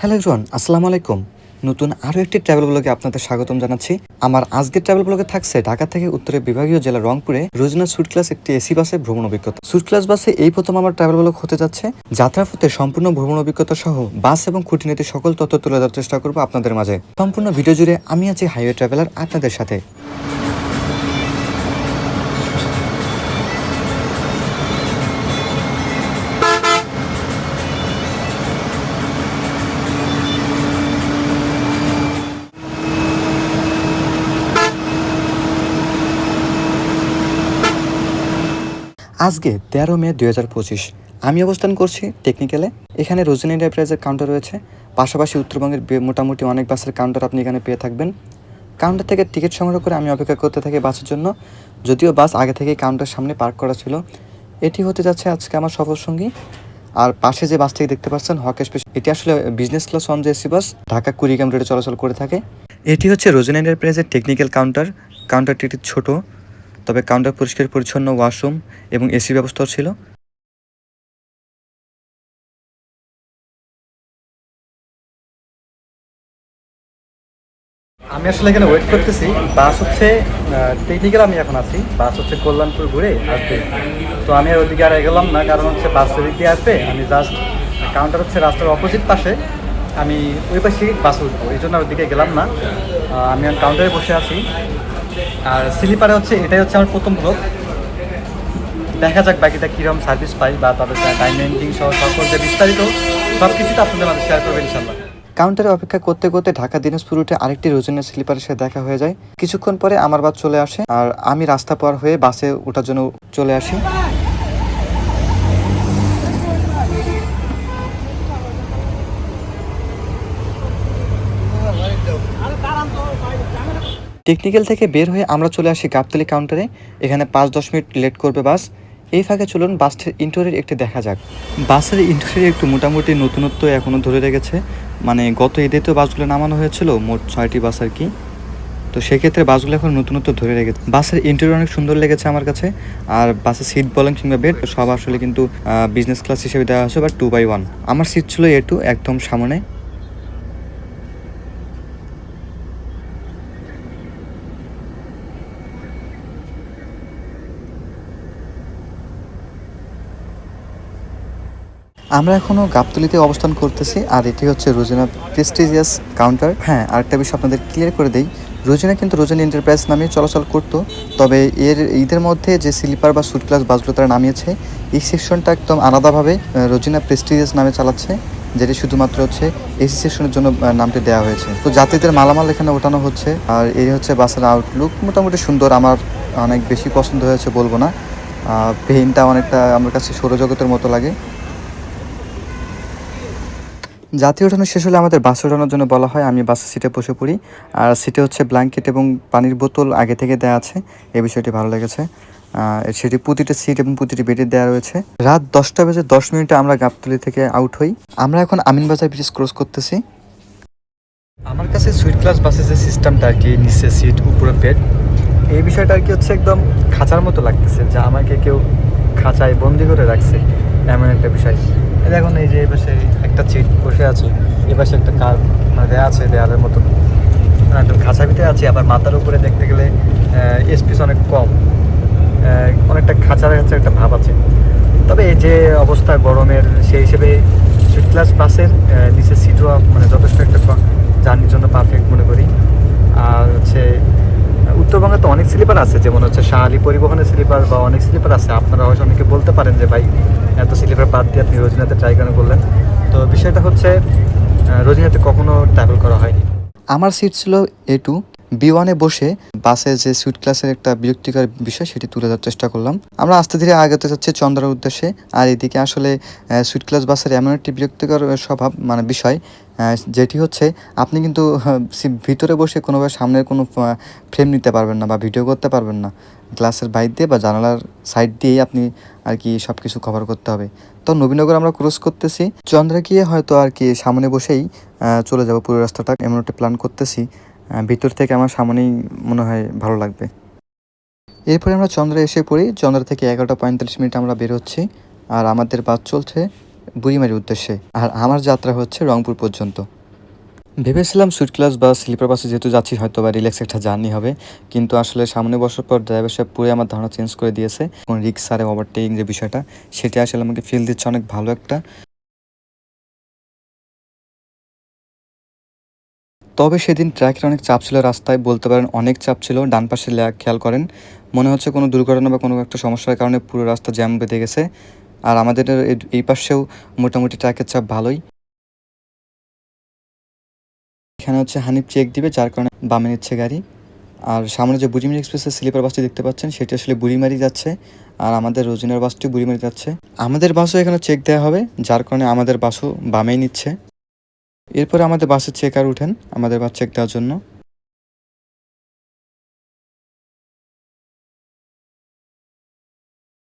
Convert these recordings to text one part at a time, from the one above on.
Hello everyone, আসসালামু আলাইকুম। নতুন আরও একটি ট্রাভেল ব্লগে আপনাদের স্বাগতম জানাচ্ছি। আমার আজকের ট্রাভেল ব্লগে থাকছে ঢাকা থেকে উত্তরের বিভাগীয় জেলা রংপুরে রোজনা সুইট ক্লাস একটি এসি বাসে ভ্রমণ অভিজ্ঞতা। সুইট ক্লাস বাসে এই প্রথম আমার ট্রাভেল ব্লগ হতে যাচ্ছে। যাত্রার পথে সম্পূর্ণ ভ্রমণ অভিজ্ঞতা সহ বাস এবং খুঁটিনাটি সকল তথ্য তুলে দেওয়ার চেষ্টা করব আপনাদের মাঝে। সম্পূর্ণ ভিডিও জুড়ে আমি আছি হাইওয়ে ট্রাভেলার আপনাদের সাথে। আজকে তেরো মে দুই হাজার পঁচিশ। আমি অবস্থান করছি টেকনিক্যালে। এখানে রোজিন এন্টারপ্রাইজের কাউন্টার রয়েছে। পাশাপাশি উত্তরবঙ্গের মোটামুটি অনেক বাসের কাউন্টার আপনি এখানে পেয়ে থাকবেন। কাউন্টার থেকে টিকিট সংগ্রহ করে আমি অপেক্ষা করতে থাকি বাসের জন্য। যদিও বাস আগে থেকেই কাউন্টার সামনে পার্ক করা ছিল। এটি হতে যাচ্ছে আজকে আমার সফর সঙ্গী আর পাশে যে বাসটি দেখতে পাচ্ছেন, হক স্পেশাল। এটি আসলে বিজনেস ক্লাস ওয়ান যে এসি বাস ঢাকা কুড়িগ্রাম রোডে চলাচল করে থাকে। এটি হচ্ছে রোজিন এন্টারপ্রাইজের টেকনিক্যাল কাউন্টার কাউন্টারটি একটি ছোট। তবে কাউন্টার পরিষ্কার পরিচ্ছন্ন ওয়াশরুম এবং এসি ব্যবস্থাও ছিল। আমি আসলে এখানে ওয়েট করতেছি। বাস হচ্ছে টেকনিক্যাল আমি এখন আছি। বাস হচ্ছে কল্যাণপুর ঘুরে আসবে। তো আমি আর ওদিকে আর এগোলাম না, কারণ হচ্ছে বাস ওদিক দিয়ে আসবে। আমি জাস্ট কাউন্টার হচ্ছে রাস্তার অপোজিট পাশে। আমি ওই পাশে বাস উঠবো, এই জন্য ওদিকে গেলাম না। আমি কাউন্টারে বসে আছি। আর স্লিপারে হচ্ছে, এটাই হচ্ছে আমার প্রথম ব্লগ দেখা যাক বাকিটা কীরকম সার্ভিস পাই বা তাদের টাইম মেন্টিং সহ সকল যে বিস্তারিত সব কিছু তো আপনাদের মাঝে শেয়ার করবেন ইনশাল্লাহ কাউন্টারে অপেক্ষা করতে করতে ঢাকা দিনাজপুর উঠে আরেকটি রোজনের স্লিপারের সাথে দেখা হয়ে যায়। কিছুক্ষণ পরে আমার বাস চলে আসে আর আমি রাস্তা পার হয়ে বাসে ওঠার জন্য চলে আসি। টেকনিক্যাল থেকে বের হয়ে আমরা চলে আসি গাবতলি কাউন্টারে এখানে পাঁচ দশ মিনিট লেট করবে বাস। এই ফাঁকে চলুন বাসটির ইন্টোরিয়ার একটি দেখা যাক। বাসের ইন্টোরিয়ার একটু মোটামুটি নতুনত্ব এখনও ধরে রেখেছে। মানে গত ঈদে তো বাসগুলো নামানো হয়েছিল, মোট ছয়টি বাস আর কি। তো সেক্ষেত্রে বাসগুলো এখন নতুনত্ব ধরে রেখেছে। বাসের ইন্টেরিয়র অনেক সুন্দর লেগেছে আমার কাছে। আর বাসের সিট বলেন কিংবা বেড সব আসলে কিন্তু বিজনেস ক্লাস হিসেবে দেওয়া হয়েছে বা টু বাই ওয়ান আমার সিট ছিল এ টু একদম সামনে। আমরা এখনও গাবতলিতে অবস্থান করতেছি, আর এটি হচ্ছে রোজিনা প্রেস্টিজিয়াস কাউন্টার। হ্যাঁ আরেকটা বিষয় আপনাদের ক্লিয়ার করে দেই। রোজিনা কিন্তু রোজিনা এন্টারপ্রাইজ নামে চলাচল করতো, তবে এর ঈদের মধ্যে যে স্লিপার বা সুট ক্লাস বাসগুলো তারা নামিয়েছে, এই সেকশনটা একদম আলাদাভাবে রোজিনা প্রেস্টিজিয়াস নামে চালাচ্ছে, যেটি শুধুমাত্র হচ্ছে এসি সেকশনের জন্য নামটি দেওয়া হয়েছে। তো যাত্রীদের মালামাল এখানে ওঠানো হচ্ছে, আর এই হচ্ছে বাসের আউটলুক মোটামুটি সুন্দর, আমার অনেক বেশি পছন্দ হয়েছে বলব না। পেইনটা অনেকটা আমার কাছে সৌরজগতের মতো লাগে। জাতীয় ওঠানো শেষ হলে আমাদের বাসে ওঠানোর জন্য বলা হয়, আমি বাসের সিটে বসে পড়ি। আর সিটে হচ্ছে ব্ল্যাঙ্কেট এবং পানির বোতল আগে থেকে দেওয়া আছে। এই বিষয়টি ভালো লেগেছে। সেটি প্রতিটা সিট এবং প্রতিটি বেডে দেওয়া রয়েছে। রাত দশটা বেজে দশ মিনিটে আমরা গাবতলি থেকে আউট হই। আমরা এখন আমিনবাজার ব্রিজ ক্রস করতেছি। আমার কাছে সুইট ক্লাস বাসের যে সিস্টেমটা আর কি, নিচে সিট উপরে বেড এই বিষয়টা আর কি হচ্ছে একদম খাঁচার মতো লাগতেছে, যা আমাকে কেউ খাঁচায় বন্দি করে রাখছে, এমন একটা বিষয়। দেখুন, এই যে এই পাশে একটা সিট বসে আছে, এই পাশে একটা কার মানে দেয়া আছে, দেয়ালের মতো একদম খাঁচা ভিতরে আছে, আবার মাথার উপরে দেখতে গেলে স্পেস অনেক কম। অনেকটা খাঁচার কাছে একটা ভাব আছে। তবে এই যে অবস্থা গরমের, সেই হিসেবে সুইট ক্লাস বাসের নিচের সিটও মানে যথেষ্ট একটা জার্নির জন্য পারফেক্ট মনে করি। আর হচ্ছে উত্তরবঙ্গে তো অনেক স্লিপার আছে, যেমন হচ্ছে শাহালি পরিবহনের স্লিপার বা অনেক স্লিপার আছে। আপনারা হয়তো অনেকে বলতে পারেন যে, ভাই, এত স্লিপার বাদ দিয়ে আপনি রোজিনাতে ট্রাই কেন করলেন? তো বিষয়টা হচ্ছে রোজিনাতে কখনো ট্রাভেল করা হয়নি। আমার সিট ছিল এ টু বি ওয়ানে বসে বাসে যে সুইট ক্লাসের একটা বিরক্তিকর বিষয় সেটি তুলে ধরার চেষ্টা করলাম। আমরা আস্তে ধীরে আগাতে যাচ্ছি চন্দ্রার উদ্দেশ্যে। আর এদিকে আসলে সুইট ক্লাস বাসের এমন একটি বিরক্তিকর স্বভাব মানে বিষয় যেটি হচ্ছে আপনি কিন্তু ভিতরে বসে কোনোভাবে সামনের কোনো ফ্রেম নিতে পারবেন না বা ভিডিও করতে পারবেন না। গ্লাসের বাইর দিয়ে বা জানালার সাইড দিয়েই আপনি আর কি সব কিছু কভার করতে হবে। তো নবীনগর আমরা ক্রস করতেছি। চন্দ্রা গিয়ে হয়তো আর কি সামনে বসেই চলে যাব পুরো রাস্তাটা। এমন একটা প্ল্যান করতেছি। ভিতর থেকে আমার সামনেই মনে হয় ভালো লাগবে। এরপরে আমরা চন্দ্রা এসে পড়ি। চন্দ্রা থেকে এগারোটা পঁয়তাল্লিশ মিনিট আমরা বের হচ্ছি আর আমাদের বাস চলছে বুড়িমারির উদ্দেশ্যে। আর আমার যাত্রা হচ্ছে রংপুর পর্যন্ত। ভেবেছিলাম সুইট ক্লাস বা স্লিপার বাসে যেহেতু যাচ্ছি, হয়তো বা রিল্যাক্স একটা জার্নি হবে। কিন্তু আসলে সামনে বসার পর ড্রাইভার সাহেব পুরো আমার ধারণা চেঞ্জ করে দিয়েছে। কোন রিক্স আরে ওভারটেকিং যে বিষয়টা, সেটা আসলে আমাকে ফিল দিচ্ছে অনেক ভালো একটা। তবে সেদিন ট্র্যাকের অনেক চাপ ছিল, রাস্তায় বলতে পারেন অনেক চাপ ছিল। ডান পাশে খেয়াল করেন, মনে হচ্ছে কোনো দুর্ঘটনা বা কোনো একটা সমস্যার কারণে পুরো রাস্তা জ্যাম বেঁধে গেছে। আর আমাদের এই পাশেও মোটামুটি ট্র্যাকের চাপ ভালোই। এখানে হচ্ছে হানিফ চেক দিবে, যার কারণে বামে নিচ্ছে গাড়ি। আর সামনে যে বুড়িমারি এক্সপ্রেসের স্লিপার বাসটি দেখতে পাচ্ছেন, সেটি আসলে বুড়িমারি যাচ্ছে। আর আমাদের রোজিনার বাসটি বুড়িমারি যাচ্ছে। আমাদের বাসও এখানে চেক দেওয়া হবে, যার কারণে আমাদের বাসও বামেই নিচ্ছে। এরপরে আমাদের বাসের চেকার উঠেন, আমাদের বাস চেক দেওয়ার জন্য।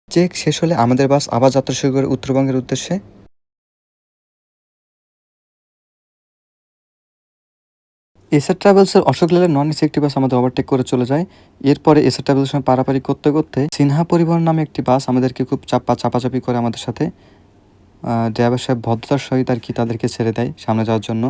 চেক শেষ হলে আমাদের বাস আবার যাত্রা শুরু করে উত্তরবঙ্গের উদ্দেশ্যে। এসআর ট্রাভেলসের অশোক লেলের নন এসি একটি বাস আমাদের ওভারটেক করে চলে যায়। এরপরে এসআর ট্রাভেলসের সঙ্গে পারাপারি করতে করতে সিনহা পরিবহন নামে একটি বাস আমাদেরকে খুব চাপা চাপাচাপি করে আমাদের সাথে। ড্রাইভার সাহেব ভদ্রতার সহিত আর কি তাদেরকে ছেড়ে দেয় সামনে যাওয়ার জন্য।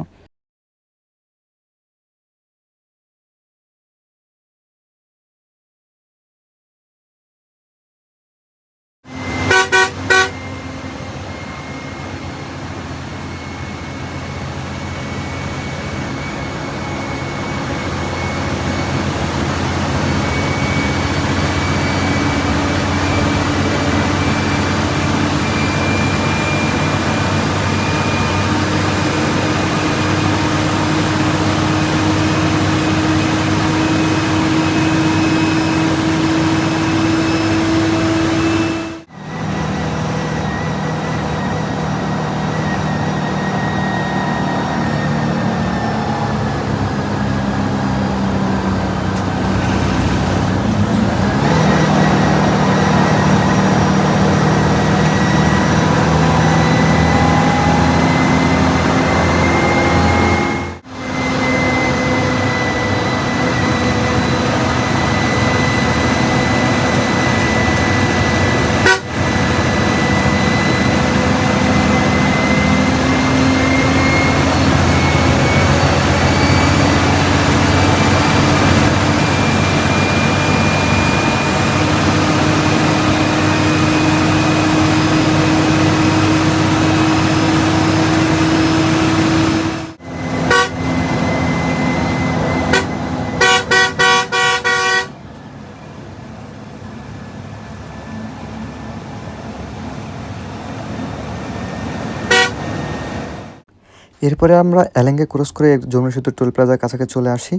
এরপরে আমরা এলেঙ্গে ক্রস করে যমুনা সেতু টোল প্লাজার কাছাকাছি চলে আসি।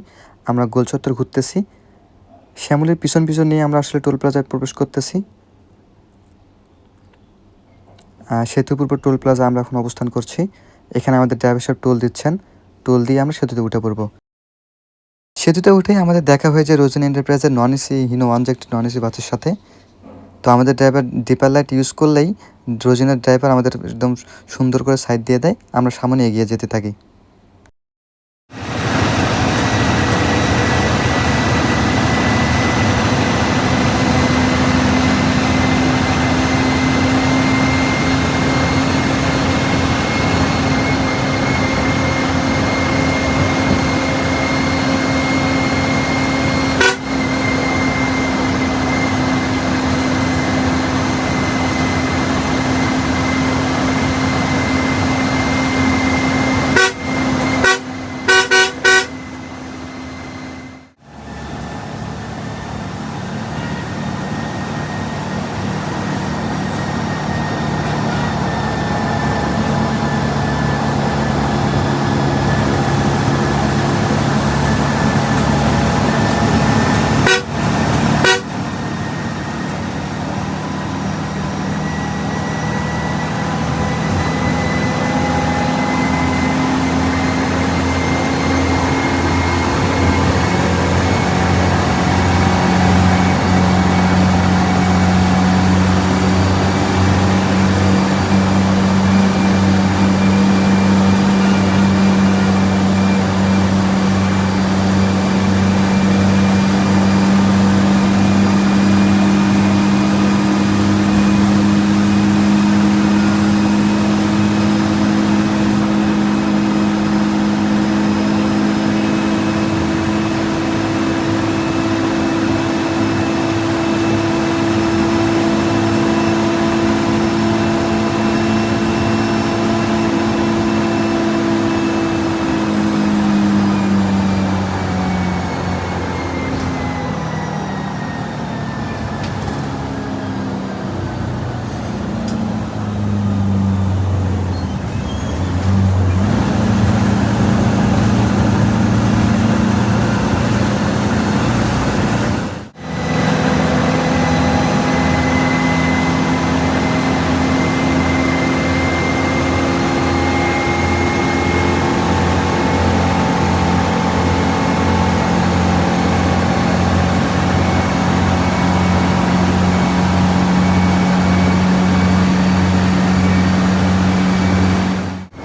আমরা গোল চত্বর ঘুরতেছি। শ্যামলের পিছন পিছন নিয়ে আমরা আসলে টোল প্লাজায় প্রবেশ করতেছি। সেতুপূর্ব টোল প্লাজা আমরা এখন অবস্থান করছি। এখানে আমাদের ড্রাইভার সাহেব টোল দিচ্ছেন। টোল দিয়ে আমরা সেতুতে উঠে পড়ব। সেতুতে উঠে আমাদের দেখা হয়ে হয়েছে রোজন এন্টারপ্রাইজের non AC Hino one non AC বাসের সাথে। তো আমাদের ড্রাইভার ডিপার লাইট ইউজ করলেই রোজিনের ড্রাইভার আমাদের একদম সুন্দর করে সাইড দিয়ে দেয় আমরা সামনে এগিয়ে যেতে থাকি।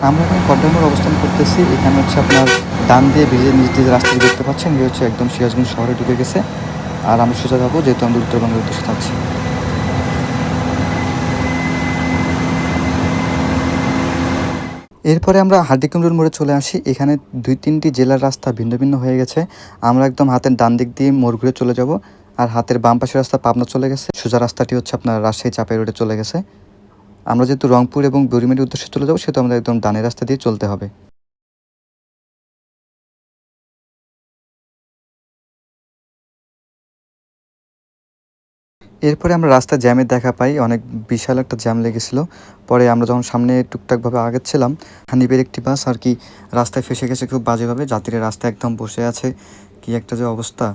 আমরা এখন কড্ডামোড় অবস্থান করতেছি। এখানে হচ্ছে আপনার ডান দিয়ে ব্রিজের নিচ দিয়ে রাস্তাটি দেখতে পাচ্ছেন এই হচ্ছে একদম সিরাজগঞ্জ শহরে ঢুকে গেছে। আর আমরা সোজা যাব যেহেতু আমরা উত্তরবঙ্গের উদ্দেশ্যে যাচ্ছি। এরপরে আমরা হাটিকুমরুল মোড়ে চলে আসি। এখানে দুই তিনটি জেলার রাস্তা ভিন্ন ভিন্ন হয়ে গেছে। আমরা একদম হাতের ডান দিক দিয়ে মোড় ঘুরে চলে যাব। আর হাতের বাম পাশের রাস্তা পাবনা চলে গেছে। সোজা রাস্তাটি হচ্ছে আপনার রাজশাহী চাপাই রোডে চলে গেছে। আমরা যেহেতু রংপুর এবং বরিমের উদ্দেশ্যে চলে যাব, সেহেতু আমাদের একদম ডানের রাস্তা দিয়ে চলতে হবে। এরপরে আমরা রাস্তায় জ্যামের দেখা পাই, অনেক বিশাল একটা জ্যাম লেগেছিল। পরে আমরা যখন সামনে টুকটাকভাবে আগাচ্ছিলাম হানিবের একটি বাস আর কি রাস্তায় ফেসে গেছে খুব বাজেভাবে, যাত্রীরা রাস্তায় একদম বসে আছে। কি একটা যে অবস্থা।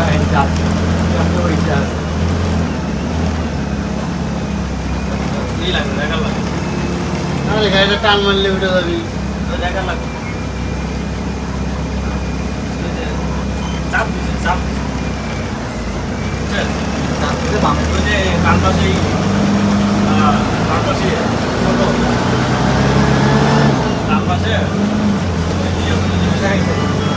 হ্যাঁ, এই যাত্রী, যাত্রী বইসা আছে। এই লাগবে, দেখা লাগবে। তাহলে গাড়িটা টান মারলে উঠে যাবি তো দেখা লাগবে। এই যে, চাপ দিছে, চাপ দিছে। বুঝছেন? চাপ দিছে বামে। ওই যে ডান পাশেই, আহ, ডান পাশেই ছোট। ডান পাশে, ওই ইয়ে করে যে বসে গেছে।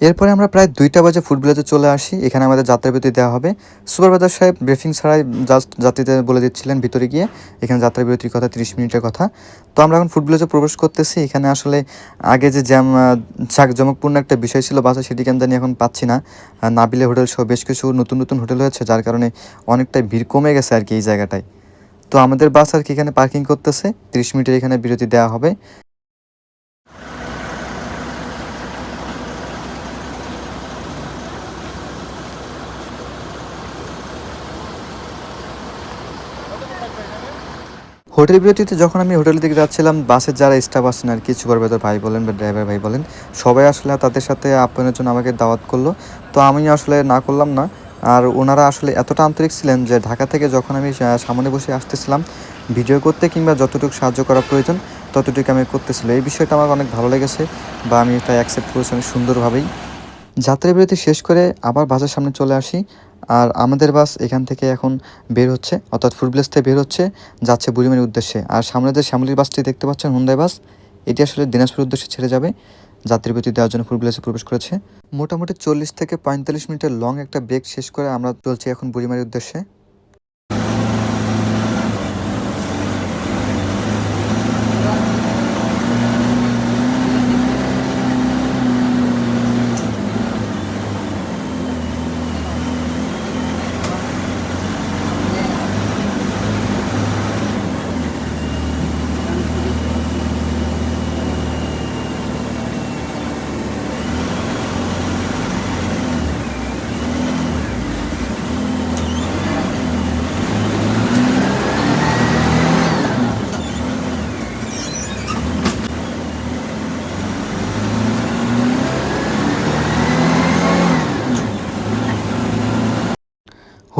এরপরে আমরা প্রায় দুইটা বাজে ফুটবলেতে চলে আসি। এখানে আমাদের যাত্রাবিরতি দেওয়া হবে। সুপারভাইজার সাহেব ব্রিফিং ছাড়াই জাস্ট যাত্রীদের বলে দিচ্ছিলেন ভিতরে গিয়ে। এখানে যাত্রাবিরতির কথা, তিরিশ মিনিটের কথা। তো আমরা এখন ফুটবলেতে প্রবেশ করতেছি। এখানে আসলে আগে যে জ্যাম জাঁকজমকপূর্ণ একটা বিষয় ছিল বাসে সেটি কেন জানি এখন পাচ্ছি না। নাবিলে হোটেল সহ বেশ কিছু নতুন নতুন হোটেল হয়েছে, যার কারণে অনেকটাই ভিড় কমে গেছে আর কি এই জায়গাটায়। তো আমাদের বাস আর কি এখানে পার্কিং করতেছে। তিরিশ মিনিটের এখানে বিরতি দেওয়া হবে। হোটেল বিরতিতে যখন আমি হোটেল থেকে যাচ্ছিলাম, বাসের যারা স্টাফ আছেন আর কি সুপারভাইজার ভাই বলেন বা ড্রাইভার ভাই বলেন, সবাই আসলে তাদের সাথে আপ্যায়নের জন্য আমাকে দাওয়াত করল। তো আমি আসলে না করলাম না। আর ওনারা আসলে এতটা আন্তরিক ছিলেন যে ঢাকা থেকে যখন আমি সামনে বসে আসতেছিলাম, ভিডিও করতে কিংবা যতটুকু সাহায্য করা প্রয়োজন ততটুকু আমি করতেছিল এই বিষয়টা আমার অনেক ভালো লেগেছে বা আমি এটা অ্যাকসেপ্ট করেছি অনেক সুন্দরভাবেই। যাত্রা বিরতি শেষ করে আবার বাসের সামনে চলে আসি। আর আমাদের বাস এখান থেকে এখন বের হচ্ছে, অর্থাৎ ফুটব্লেস থেকে বের হচ্ছে, যাচ্ছে বুড়িমারির উদ্দেশ্যে। আর সামনে যে শ্যামলির বাসটি দেখতে পাচ্ছেন হুন্দাই বাস, এটি আসলে দিনাজপুর উদ্দেশ্যে ছেড়ে যাবে। যাত্রী প্রতি দেওয়ার জন্য ফুটব্লেসে প্রবেশ করেছে। মোটামুটি চল্লিশ থেকে পঁয়তাল্লিশ মিনিটের লং একটা ব্রেক শেষ করে আমরা চলছি এখন বুড়িমারির উদ্দেশ্যে।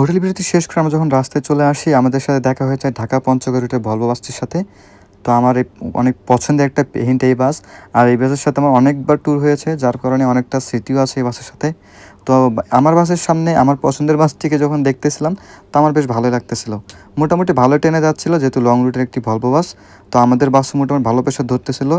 হোটেল বিরতি শেষ করে আমরা যখন রাস্তায় চলে আসি, আমাদের সাথে দেখা হয়েছে ঢাকা পঞ্চগড় রুটের ভলভো বাসটির সাথে। তো আমার এই অনেক পছন্দের একটা হিন্ট এই বাস আর এই বাসের সাথে আমার অনেকবার ট্যুর হয়েছে, যার কারণে অনেকটা স্মৃতিও আছে এই বাসের সাথে। তো আমার বাসের সামনে, আমার পছন্দের বাসটিকে যখন দেখতেছিলাম, তো আমার বেশ ভালোই লাগতেছিল। মোটামুটি ভালো ট্রেনে যাচ্ছিল, যেহেতু লং রুটের একটি ভলভো বাস, তো আমাদের বাসও মোটামুটি ভালো প্রেশার ধরতেছিল।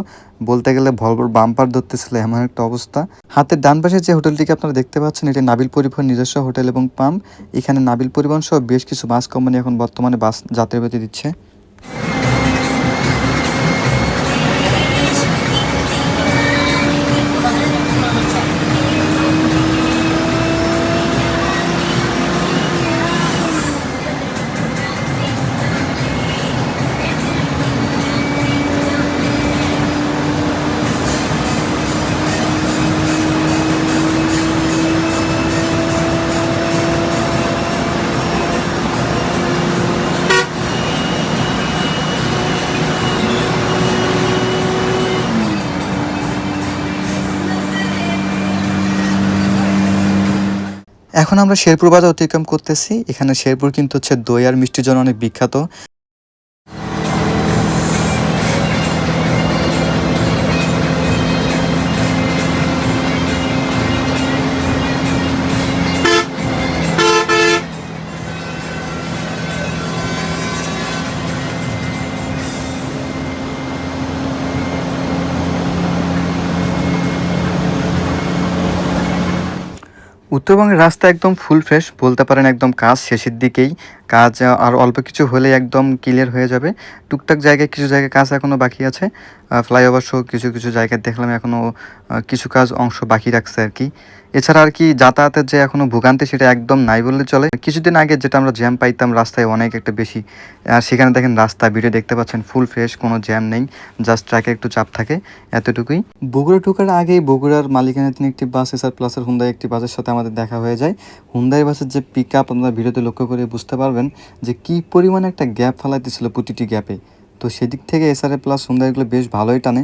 বলতে গেলে ভলভোর বাম্পার ধরতেছিল, এমন একটা অবস্থা। হাতের ডান পাশে যে হোটেলটিকে আপনারা দেখতে পাচ্ছেন, এটি নাবিল পরিবহন নিজস্ব হোটেল এবং পাম্প। এখানে নাবিল পরিবহন সহ বেশ কিছু বাস কোম্পানি এখন বর্তমানে বাস যাত্রীবাতি দিচ্ছে। এখন আমরা শেরপুর বাজার অতিক্রম করতেছি। এখানে শেরপুর কিন্তু হচ্ছে দই আর মিষ্টির জন্য অনেক বিখ্যাত। উত্তরবঙ্গের রাস্তা একদম ফুল ফ্রেশ বলতে পারেন একদম কাজ শেষের দিকেই। কাজ আর অল্প কিছু হলে একদম ক্লিয়ার হয়ে যাবে। টুকটাক জায়গায় কিছু জায়গায় কাজ এখনও বাকি আছে। ফ্লাইওভার সহ কিছু কিছু জায়গায় দেখলাম এখনও কিছু কাজ অংশ বাকি রাখছে আর কি। এছাড়া আর কি যাতায়াতের যে এখনও ভোগান্তি সেটা একদম নাই বললে চলে। কিছুদিন আগে যেটা আমরা জ্যাম পাইতাম রাস্তায় অনেক একটা বেশি, আর সেখানে দেখেন রাস্তা ভিডিও দেখতে পাচ্ছেন ফুল ফ্রেশ কোনো জ্যাম নেই জাস্ট ট্র্যাকে একটু চাপ থাকে, এতটুকুই। বগুড়া ঢোকার আগেই বগুড়ার মালিকানাধীন একটি বাস এসআর প্লাসের হুন্দাই একটি বাসের সাথে আমাদের দেখা হয়ে যায়। হুন্দাই বাসের যে পিক আপ আপনারা ভিডিওতে লক্ষ্য করে বুঝতে পারবেন যে কি পরিমাণে একটা গ্যাপ ফেলাইতেছিল প্রতিটি গ্যাপে। তো সেদিক থেকে এসআরএ প্লাস হুন্দাইগুলো বেশ ভালোই টানে।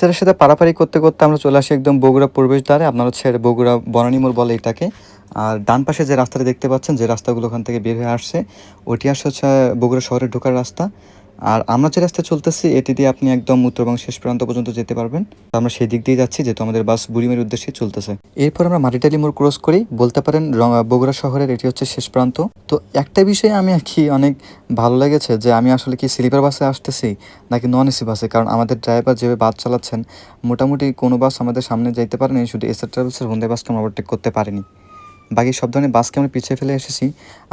ইসারের সাথে পারাপারি করতে করতে আমরা চলে আসি একদম বগুড়া প্রবেশ দ্বারে। আপনার হচ্ছে বগুড়া বনানিমোল বলে এটাকে। আর ডান পাশে যে রাস্তাটা দেখতে পাচ্ছেন, যে রাস্তাগুলো ওখান থেকে বের হয়ে আসছে ওটি আসছে হচ্ছে বগুড়া শহরে ঢোকার রাস্তা। আর আমরা যে রাস্তায় চলতেছি, এটি দিয়ে আপনি একদম উত্তরবঙ্গ শেষ প্রান্ত পর্যন্ত যেতে পারবেন। তো আমরা সেই দিক দিয়ে যাচ্ছি যেহেতু আমাদের বাস বুড়িমের উদ্দেশ্যে চলতেছে। এরপর আমরা মাটিটালি মোড় ক্রস করি। বলতে পারেন বগুড়া শহরের এটি হচ্ছে শেষ প্রান্ত। তো একটা বিষয়ে আমি আর কি অনেক ভালো লেগেছে যে আমি আসলে কি স্লিপার বাসে আসতেছি নাকি নন এসি বাসে? কারণ আমাদের ড্রাইভার যেভাবে বাস চালাচ্ছেন, মোটামুটি কোনো বাস আমাদের সামনে যাইতে পারেনি। শুধু এসআর ট্রাভেলসের হোন্ডা বাসকে আমরা ওভারটেক করতে পারিনি। বাকি সব ধরনের বাসকে আমরা পিছিয়ে ফেলে এসেছি।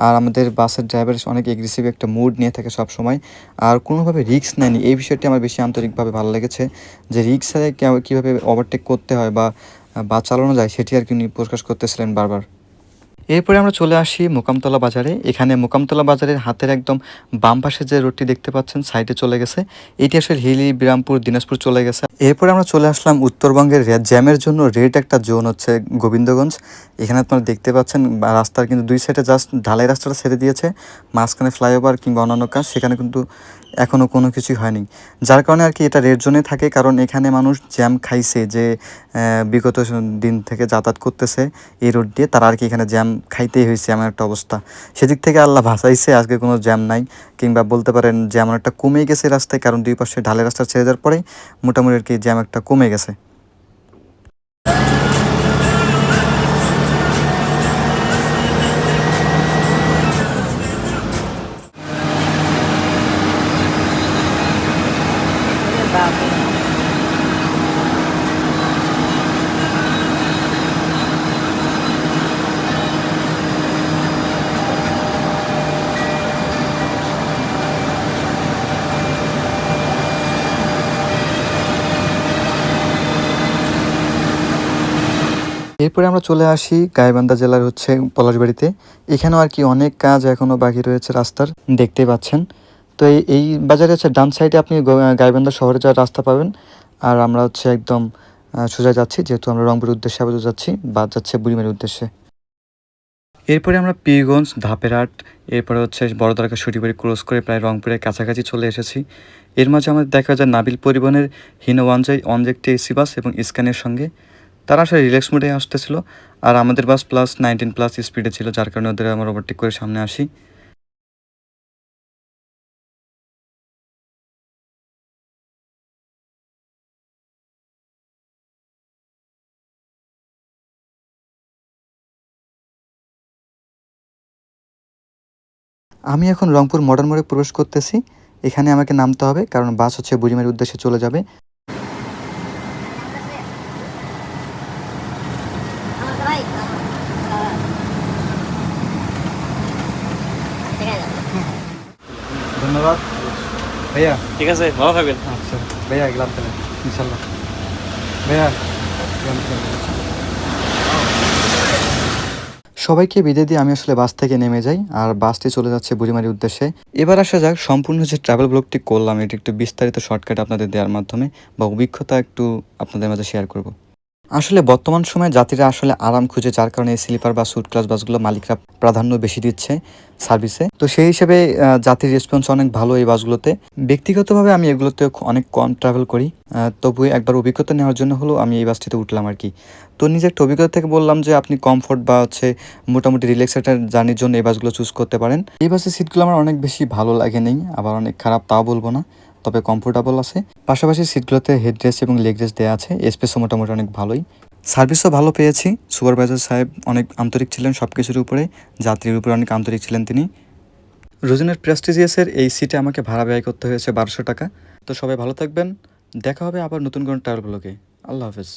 আর আমাদের বাসের ড্রাইভার অনেক এগ্রেসিভ একটা মুড নিয়ে থাকে সব সময় আর কোনোভাবে রিক্স নেয়নি। এই বিষয়টি আমার বেশি আন্তরিকভাবে ভালো লেগেছে যে রিক্সে কীভাবে ওভারটেক করতে হয় বা বাস চালানো যায় সেটি আর কি উনি প্রকাশ করতেছিলেন বারবার। এরপরে আমরা চলে আসি মোকামতলা বাজারে। এখানে মোকামতলা বাজারের হাতের একদম বাম পাশে যে রোডটি দেখতে পাচ্ছেন সাইডে চলে গেছে। এটি আসলে হিলি, বিরামপুর, দিনাজপুর চলে গেছে। এরপরে আমরা চলে আসলাম উত্তরবঙ্গের জ্যামের জন্য রেড একটা জোন হচ্ছে গোবিন্দগঞ্জ। এখানে আপনারা দেখতে পাচ্ছেন রাস্তার কিন্তু দুই সাইডে জাস্ট ঢালাই রাস্তাটা ছেড়ে দিয়েছে। মাঝখানে ফ্লাইওভার কিংবা অন্যান্য কাজ, সেখানে কিন্তু এখনও কোনো কিছুই হয়নি। যার কারণে আর কি এটা রেড জোনে থাকে, কারণ এখানে মানুষ জ্যাম খাইছে যে বিগত দিন থেকে যাতায়াত করতেছে এই রোড দিয়ে, তারা আর কি এখানে জ্যাম খাইতেই হয়েছে এমন একটা অবস্থা। সেদিক থেকে আল্লাহ ভাসাইছে আজকে কোনো জ্যাম নাই, কিংবা বলতে পারেন জ্যাম একটা কমে গেছে রাস্তায়, কারণ দুই পাশে ঢালে রাস্তা ছেড়ে দেওয়ার পরে মোটামুটি আর কি জ্যাম একটা কমে গেছে। এরপরে আমরা চলে আসি গাইবান্ধা জেলার হচ্ছে পলাশবাড়িতে। এখানেও আর কি অনেক কাজ এখনও বাকি রয়েছে রাস্তার, দেখতে পাচ্ছেন। তো এই এই বাজারে হচ্ছে ডান সাইডে আপনি গাইবান্ধা শহরে যাওয়ার রাস্তা পাবেন। আর আমরা হচ্ছে একদম সোজা যাচ্ছি, যেহেতু আমরা রংপুরের উদ্দেশ্যে আপাতত যাচ্ছি বাদ যাচ্ছে বুড়িমারির উদ্দেশ্যে। এরপরে আমরা পীরগঞ্জ, ধাপেরহাট, এরপরে হচ্ছে বড় বড়দরকা সুটিবাড়ি ক্রস করে প্রায় রংপুরের কাছাকাছি চলে এসেছি। এর মাঝে আমাদের দেখা যায় নাবিল পরিবহনের হিনো ওয়ানজাই অনজেক্টি এসি বাস এবং স্ক্যানের সঙ্গে। তারা আসলে রিল্যাক্স মোডে আসতেছিল। আর আমাদের বাস প্লাস নাইনটিন প্লাস স্পিডে ছিল, যার কারণে ওদের আমরা ওভারটেক করে সামনে আসি। আমি এখন রংপুর মডার্ন মোড়ে প্রবেশ করতেছি। এখানে আমাকে নামতে হবে, কারণ বাস হচ্ছে বুড়িমারির উদ্দেশ্যে চলে যাবে। ভাইয়া। ঠিক আছে ভালো থাকবেন। আচ্ছা ভাইয়া গেলাম তাহলে ইনশাল্লাহ ভাইয়া সবাইকে বিদায় দিয়ে আমি আসলে বাস থেকে নেমে যাই আর বাসটি চলে যাচ্ছে বুড়িমারির উদ্দেশ্যে। এবার আসা যাক সম্পূর্ণ যে ট্রাভেল ব্লগটি করলাম এটি একটু বিস্তারিত শর্টকাট আপনাদের দেওয়ার মাধ্যমে বা অভিজ্ঞতা একটু আপনাদের মাঝে শেয়ার করব। আসলে বর্তমান সময়ে যাত্রীরা আসলে আরাম খুঁজে, যার কারণে এই স্লিপার বা সুট ক্লাস বাসগুলো মালিকরা প্রাধান্য বেশি দিচ্ছে সার্ভিসে তো সেই হিসেবে যাত্রীর রেসপন্স অনেক ভালো এই বাসগুলোতে। ব্যক্তিগতভাবে আমি এগুলোতে অনেক কম ট্রাভেল করি। তবু একবার অভিজ্ঞতা নেওয়ার জন্য হলো আমি এই বাসটিতে উঠলাম আর কি। তো নিজের একটা অভিজ্ঞতা থেকে বললাম যে, আপনি কমফোর্ট বা হচ্ছে মোটামুটি রিল্যাক্স একটা জার্নির জন্য এই বাসগুলো চুজ করতে পারেন। এই বাসের সিটগুলো আমার অনেক বেশি ভালো লাগে নেই আবার অনেক খারাপ, তাও বলব না। তবে কমফোর্টেবল আছে। পাশাপাশি সিটগুলোতে হেডরেস্ট এবং লেগ রেস্ট দেওয়া আছে। স্পেসও মোটামুটি অনেক ভালোই। সার্ভিসও ভালো পেয়েছি। সুপারভাইজার সাহেব অনেক আন্তরিক ছিলেন সব কিছুর উপরে। যাত্রীর উপরে অনেক আন্তরিক ছিলেন তিনি। রোজিনের প্রেস্টিজিয়াসের এই সিটে আমাকে ভাড়া ব্যয় করতে হয়েছে বারোশো টাকা। তো সবাই ভালো থাকবেন। দেখা হবে আবার নতুন কোনো ট্রাভেল ব্লগে আল্লাহ হাফেজ।